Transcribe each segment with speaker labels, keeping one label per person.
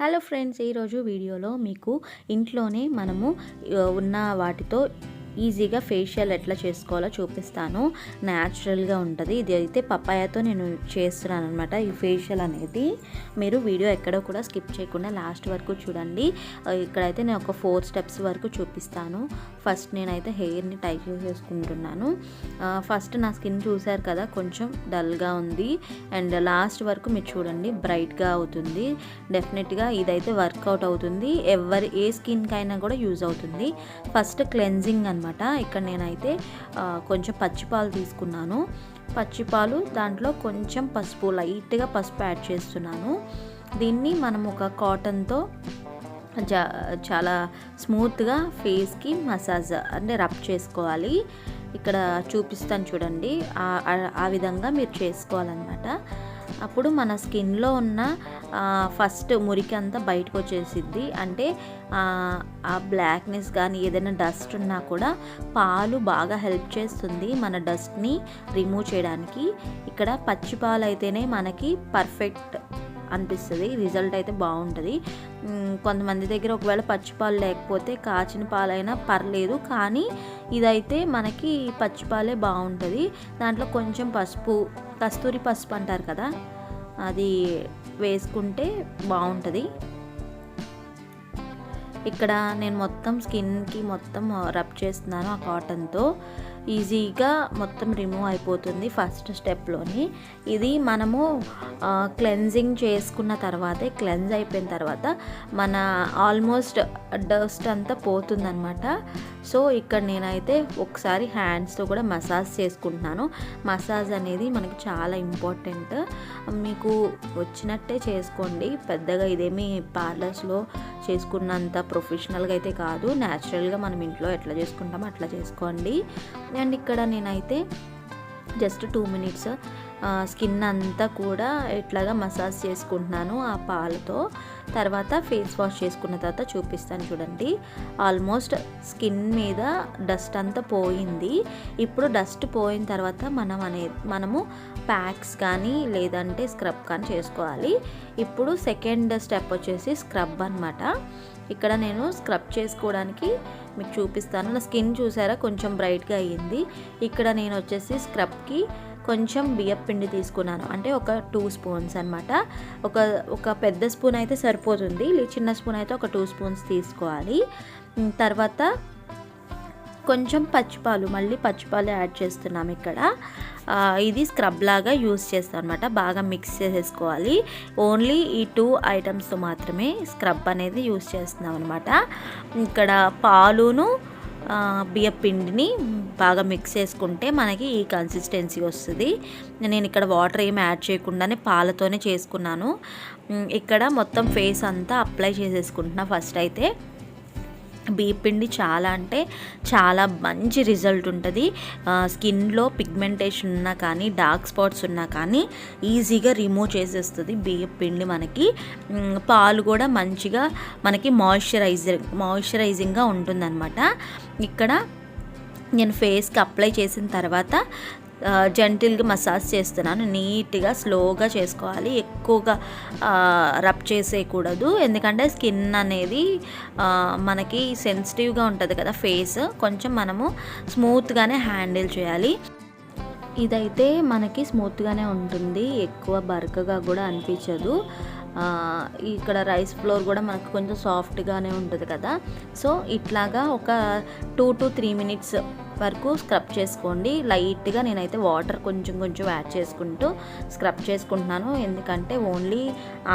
Speaker 1: Hello friends ఈరోజు వీడియోలో మీకు ఇంట్లోనే మనము ఉన్న వాటితో ఈజీగా ఫేషియల్ ఎట్లా చేసుకోవాలో చూపిస్తాను. న్యాచురల్గా ఉంటుంది. ఇది అయితే పప్పాయతో నేను చేస్తున్నాను అనమాట ఈ ఫేషియల్ అనేది. మీరు వీడియో ఎక్కడో కూడా స్కిప్ చేయకుండా లాస్ట్ వరకు చూడండి. ఇక్కడైతే నేను ఒక ఫోర్ స్టెప్స్ వరకు చూపిస్తాను. ఫస్ట్ నేనైతే హెయిర్ని టైట్ చేసుకుంటున్నాను ఫస్ట్ నా స్కిన్ చూశారు కదా కొంచెం డల్గా ఉంది. అండ్ లాస్ట్ వరకు మీరు చూడండి బ్రైట్గా అవుతుంది. డెఫినెట్గా ఇదైతే వర్కౌట్ అవుతుంది. ఎవరి ఏ స్కిన్కి అయినా కూడా యూజ్ అవుతుంది. ఫస్ట్ క్లెన్జింగ్ అనమాట ఇక్కడ నేనైతే కొంచెం పచ్చిపాలు తీసుకున్నాను. పచ్చిపాలు దాంట్లో కొంచెం పసుపు లైట్గా పసుపు యాడ్ చేస్తున్నాను. దీన్ని మనం ఒక కాటన్తో జా చాలా స్మూత్గా ఫేస్కి మసాజ్ అంటే రబ్ చేసుకోవాలి. ఇక్కడ చూపిస్తాను చూడండి. ఆ విధంగా మీరు చేసుకోవాలన్నమాట. అప్పుడు మన స్కిన్లో ఉన్న ఫస్ట్ మురికి అంతా బయటకు వచ్చేసిద్ది అంటే ఆ, బ్లాక్నెస్ కానీ ఏదైనా డస్ట్ ఉన్నా కూడా పాలు బాగా హెల్ప్ చేస్తుంది మన డస్ట్ని రిమూవ్ చేయడానికి. ఇక్కడ పచ్చి పాలు అయితేనే మనకి పర్ఫెక్ట్ అనిపిస్తుంది రిజల్ట్ అయితే బాగుంటుంది. కొంతమంది దగ్గర ఒకవేళ పచ్చి పాలు లేకపోతే కాచిన పాలైనా పర్లేదు కానీ ఇదైతే మనకి పచ్చి పాలే బాగుంటుంది. దాంట్లో కొంచెం పసుపు కస్తూరి పసుపు అంటారు కదా? అది వేసుకుంటే బాగుంటుంది. ఇక్కడ నేను మొత్తం స్కిన్కి మొత్తం రబ్ చేస్తున్నాను ఆ కాటన్తో. ఈజీగా మొత్తం రిమూవ్ అయిపోతుంది ఫస్ట్ స్టెప్లోని ఇది మనము క్లెన్జింగ్ చేసుకున్న తర్వాతే క్లెన్స్ అయిపోయిన తర్వాత మన ఆల్మోస్ట్ డస్ట్ అంతా పోతుందన్నమాట. సో ఇక్కడ నేనైతే ఒకసారి హ్యాండ్స్తో కూడా మసాజ్ చేసుకుంటున్నాను. మసాజ్ అనేది మనకి చాలా ఇంపార్టెంట్ మీకు వచ్చినట్టే చేసుకోండి. పెద్దగా ఇదేమి పార్లర్స్లో చేసుకున్నంత ప్రొఫెషనల్గా అయితే కాదు. న్యాచురల్గా మనం ఇంట్లో ఎట్లా చేసుకుంటామో అట్లా చేసుకోండి. అండ్ ఇక్కడ నేనైతే జస్ట్ టూ మినిట్స్ స్కిన్ అంతా కూడా ఇట్లాగా మసాజ్ చేసుకుంటున్నాను ఆ పాలతో. తర్వాత ఫేస్ వాష్ చేసుకున్న తర్వాత చూపిస్తాను చూడండి. ఆల్మోస్ట్ స్కిన్ మీద డస్ట్ అంతా పోయింది. ఇప్పుడు డస్ట్ పోయిన తర్వాత మనం అనే మనము ప్యాక్స్ కానీ లేదంటే స్క్రబ్ కానీ చేసుకోవాలి. ఇప్పుడు సెకండ్ స్టెప్ వచ్చేసి స్క్రబ్ అనమాట ఇక్కడ నేను స్క్రబ్ చేసుకోవడానికి మీకు చూపిస్తాను. నా స్కిన్ చూసారా? కొంచెం బ్రైట్గా అయ్యింది. ఇక్కడ నేను వచ్చేసి స్క్రబ్కి కొంచెం బియ్యం పిండి తీసుకున్నాను. అంటే ఒక టూ స్పూన్స్ అనమాట ఒక ఒక పెద్ద స్పూన్ అయితే సరిపోతుంది. చిన్న స్పూన్ అయితే ఒక టూ స్పూన్స్ తీసుకోవాలి. తర్వాత కొంచెం పచ్చిపాలు మళ్ళీ పచ్చిపాలు యాడ్ చేస్తున్నాం ఇక్కడ. ఇది స్క్రబ్ లాగా యూస్ చేస్తాం అనమాట బాగా మిక్స్ చేసేసుకోవాలి. ఓన్లీ ఈ టూ ఐటమ్స్తో మాత్రమే స్క్రబ్ అనేది యూస్ చేస్తున్నాం అనమాట ఇక్కడ పాలును బియ్య బియ్యం పిండిని బాగా మిక్స్ చేసుకుంటే మనకి ఈ కన్సిస్టెన్సీ వస్తుంది. నేను ఇక్కడ వాటర్ ఏమి యాడ్ చేయకుండానే పాలతోనే చేసుకున్నాను. ఇక్కడ మొత్తం ఫేస్ అంతా అప్లై చేసేసుకుంటున్నా ఫస్ట్ అయితే. పిండి చాలా అంటే చాలా మంచి రిజల్ట్ ఉంటుంది. స్కిన్లో పిగ్మెంటేషన్ ఉన్నా కానీ డార్క్ స్పాట్స్ ఉన్నా కానీ ఈజీగా రిమూవ్ చేసేస్తుంది బియ్య పిండి మనకి. పాలు కూడా మంచిగా మనకి మాయిశ్చరైజర్ మాయిశ్చరైజింగ్గా ఉంటుందన్నమాట. ఇక్కడ నేను ఫేస్కి అప్లై చేసిన తర్వాత జెంటిల్గా మసాజ్ చేస్తున్నాను. నీట్గా స్లోగా చేసుకోవాలి. ఎక్కువగా రబ్ చేసేయకూడదు. ఎందుకంటే స్కిన్ అనేది మనకి సెన్సిటివ్గా ఉంటుంది కదా ఫేస్ కొంచెం మనము స్మూత్గానే హ్యాండిల్ చేయాలి. ఇదైతే మనకి స్మూత్గానే ఉంటుంది. ఎక్కువ బరకగా కూడా అనిపించదు. ఇక్కడ రైస్ ఫ్లోర్ కూడా మనకు కొంచెం సాఫ్ట్గానే ఉంటుంది కదా. సో ఇట్లాగా ఒక టూ టు త్రీ మినిట్స్ వరకు స్క్రబ్ చేసుకోండి. లైట్గా నేనైతే వాటర్ కొంచెం కొంచెం యాడ్ చేసుకుంటూ స్క్రబ్ చేసుకుంటున్నాను. ఎందుకంటే ఓన్లీ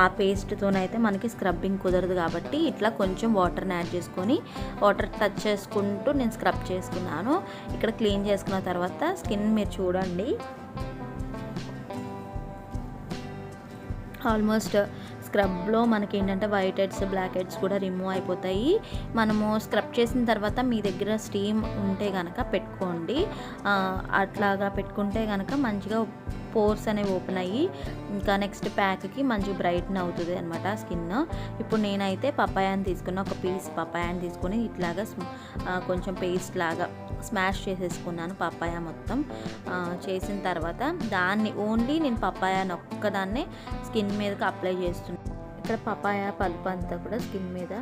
Speaker 1: ఆ పేస్ట్తోనైతే మనకి స్క్రబ్బింగ్ కుదరదు కాబట్టి ఇట్లా కొంచెం వాటర్ని యాడ్ చేసుకొని వాటర్ టచ్ చేసుకుంటూ నేను స్క్రబ్ చేసుకున్నాను. ఇక్కడ క్లీన్ చేసుకున్న తర్వాత స్కిన్ మీరు చూడండి. ఆల్మోస్ట్ స్క్రబ్లో మనకి ఏంటంటే వైట్ హెడ్స్ బ్లాక్ హెడ్స్ కూడా రిమూవ్ అయిపోతాయి. మనము స్క్రబ్ చేసిన తర్వాత మీ దగ్గర స్టీమ్ ఉంటే కనుక పెట్టుకోండి. అట్లాగా పెట్టుకుంటే కనుక మంచిగా పోర్స్ అనేవి ఓపెన్ అయ్యి ఇంకా నెక్స్ట్ ప్యాక్కి మంచి బ్రైట్న్ అవుతుంది అనమాట స్కిన్. ఇప్పుడు నేనైతే పపాయాని తీసుకున్న ఒక పీస్ పపాయాని తీసుకుని ఇట్లాగా స్మ- కొంచెం పేస్ట్ లాగా స్మాష్ చేసేసుకున్నాను పప్పాయ మొత్తం. చేసిన తర్వాత దాన్ని ఓన్లీ నేను పపాయాని ఒక్కదాన్నే స్కిన్ మీదకి అప్లై చేస్తున్నాను ఇక్కడ పపాయ పలుపు అంతా కూడా స్కిన్ మీద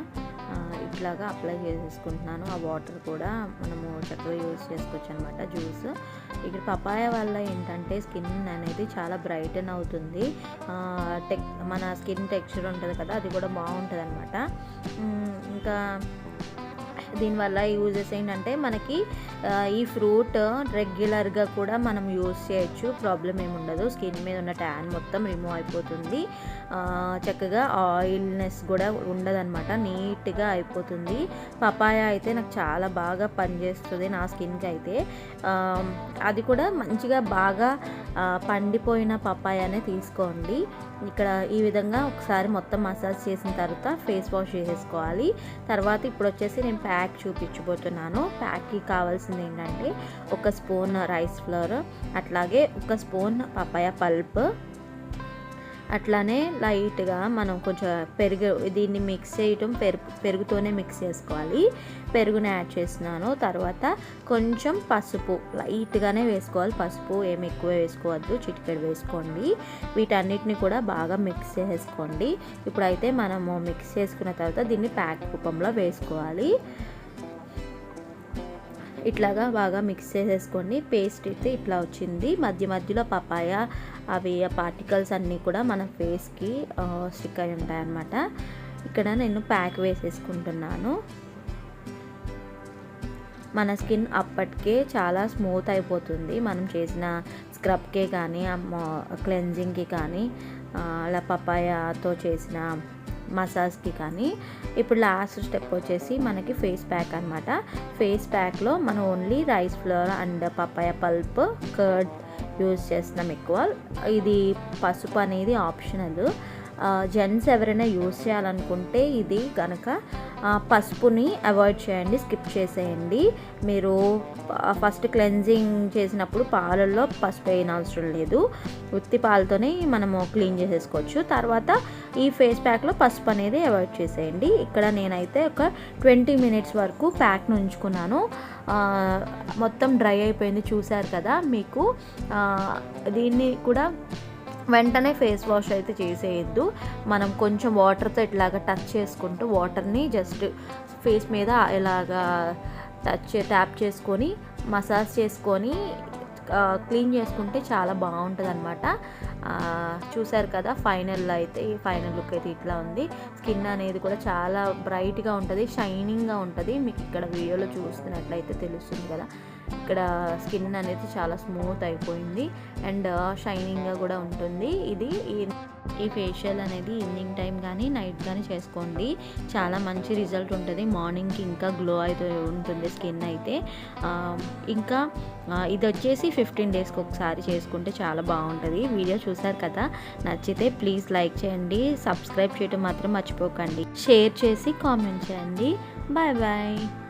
Speaker 1: ఇట్లాగా అప్లై చేసేసుకుంటున్నాను. ఆ వాటర్ కూడా మనము చక్కగా యూజ్ చేసుకోవచ్చు అనమాట జ్యూస్. ఇక్కడ పపాయ వల్ల ఏంటంటే స్కిన్ అనేది చాలా బ్రైటన్ అవుతుంది. టెక్ మన స్కిన్ టెక్స్చర్ ఉంటుంది కదా అది కూడా బాగుంటుంది అనమాట ఇంకా దీనివల్ల యూజెస్ ఏంటంటే మనకి ఈ ఫ్రూట్ రెగ్యులర్గా కూడా మనం యూజ్ చేయొచ్చు. ప్రాబ్లం ఏమి ఉండదు. స్కిన్ మీద ఉన్న ట్యాన్ మొత్తం రిమూవ్ అయిపోతుంది. చక్కగా ఆయిల్నెస్ కూడా ఉండదనమాట నీట్గా అయిపోతుంది. పపాయ అయితే నాకు చాలా బాగా పనిచేస్తుంది నా స్కిన్కి అయితే. అది కూడా మంచిగా బాగా పండిపోయిన పపాయనే తీసుకోండి. ఇక్కడ ఈ విధంగా ఒకసారి మొత్తం మసాజ్ చేసిన తర్వాత ఫేస్ వాష్ చేసేసుకోవాలి. తర్వాత ఇప్పుడు వచ్చేసి నేను ప్యాక్ ప్యాక్ చూపించబోతున్నాను. ప్యాక్కి కావాల్సింది ఏంటంటే ఒక స్పూన్ రైస్ ఫ్లోర్ అట్లాగే ఒక స్పూన్ పపాయ పల్ప్. అట్లానే లైట్గా మనం కొంచెం పెరుగు దీన్ని మిక్స్ చేయటం పెరుగు పెరుగుతోనే మిక్స్ చేసుకోవాలి. పెరుగుని యాడ్ చేస్తున్నాను. తర్వాత కొంచెం పసుపు లైట్గానే వేసుకోవాలి. పసుపు ఏమి ఎక్కువ వేసుకోవద్దు చిటికెడు వేసుకోండి. వీటన్నిటిని కూడా బాగా మిక్స్ చేసుకోండి. ఇప్పుడైతే మనము మిక్స్ చేసుకున్న తర్వాత దీన్ని ప్యాక్ రూపంలో వేసుకోవాలి. ఇట్లాగా బాగా మిక్స్ చేసేసుకోండి పేస్ట్ అయితే ఇట్లా వచ్చింది. మధ్య మధ్యలో పపాయ అవి పార్టికల్స్ అన్నీ కూడా మన ఫేస్కి స్టిక్ అయి ఉంటాయన్నమాట. ఇక్కడ నేను ప్యాక్ వేసేసుకుంటున్నాను. మన స్కిన్ అప్పటికే చాలా స్మూత్ అయిపోతుంది. మనం చేసిన స్క్రబ్కే కానీ క్లెన్జింగ్కి కానీ అలా పపాయాతో చేసిన మసాజ్కి కానీ ఇప్పుడు లాస్ట్ స్టెప్ వచ్చేసి మనకి ఫేస్ ప్యాక్ అనమాట ఫేస్ ప్యాక్లో మనం only rice flour and papaya pulp curd use చేస్తున్నాం ఎక్కువ. ఇది పసుపు అనేది ఆప్షనల్. జెంట్స్ ఎవరైనా యూజ్ చేయాలనుకుంటే ఇది కనుక పసుపుని అవాయిడ్ చేయండి స్కిప్ చేసేయండి. మీరు ఫస్ట్ క్లెన్జింగ్ చేసినప్పుడు పాలల్లో పసుపు వేయనవసరం లేదు. ఉత్తి పాలతోనే మనము క్లీన్ చేసేసుకోవచ్చు. తర్వాత ఈ ఫేస్ ప్యాక్లో పసుపు అనేది అవాయిడ్ చేసేయండి. ఇక్కడ నేనైతే ఒక ట్వంటీ మినిట్స్ వరకు ప్యాక్ను ఉంచుకున్నాను. మొత్తం డ్రై అయిపోయింది చూసారు కదా మీకు. దీన్ని కూడా వెంటనే ఫేస్ వాష్ అయితే చేసేయద్దు. మనం కొంచెం వాటర్తో ఇట్లాగా టచ్ చేసుకుంటూ వాటర్ని జస్ట్ ఫేస్ మీద ఇలాగా టచ్ ట్యాప్ చేసుకొని మసాజ్ చేసుకొని క్లీన్ చేసుకుంటే చాలా బాగుంటుంది అనమాట చూసారు కదా ఫైనల్లో అయితే ఈ ఫైనల్ లుక్ అయితే ఇట్లా ఉంది. స్కిన్ అనేది కూడా చాలా బ్రైట్గా ఉంటుంది షైనింగ్గా ఉంటుంది. మీకు ఇక్కడ వీడియోలో చూస్తున్నట్లయితే తెలుస్తుంది కదా. ఇక్కడ స్కిన్ అనేది చాలా స్మూత్ అయిపోయింది. అండ్ షైనింగ్గా కూడా ఉంటుంది. ఇది ఈ- ఈ ఫేషియల్ అనేది ఈవినింగ్ టైం కానీ నైట్ కానీ చేసుకోండి. చాలా మంచి రిజల్ట్ ఉంటుంది. మార్నింగ్కి ఇంకా గ్లో అయితే ఉంటుంది స్కిన్ అయితే. ఇంకా ఇది వచ్చేసి ఫిఫ్టీన్ డేస్కి ఒకసారి చేసుకుంటే చాలా బాగుంటుంది. వీడియో చూసారు కదా? నచ్చితే ప్లీజ్ లైక్ చేయండి. సబ్స్క్రైబ్ చేయడం మాత్రం మర్చిపోకండి. షేర్ చేసి కామెంట్ చేయండి. Bye bye.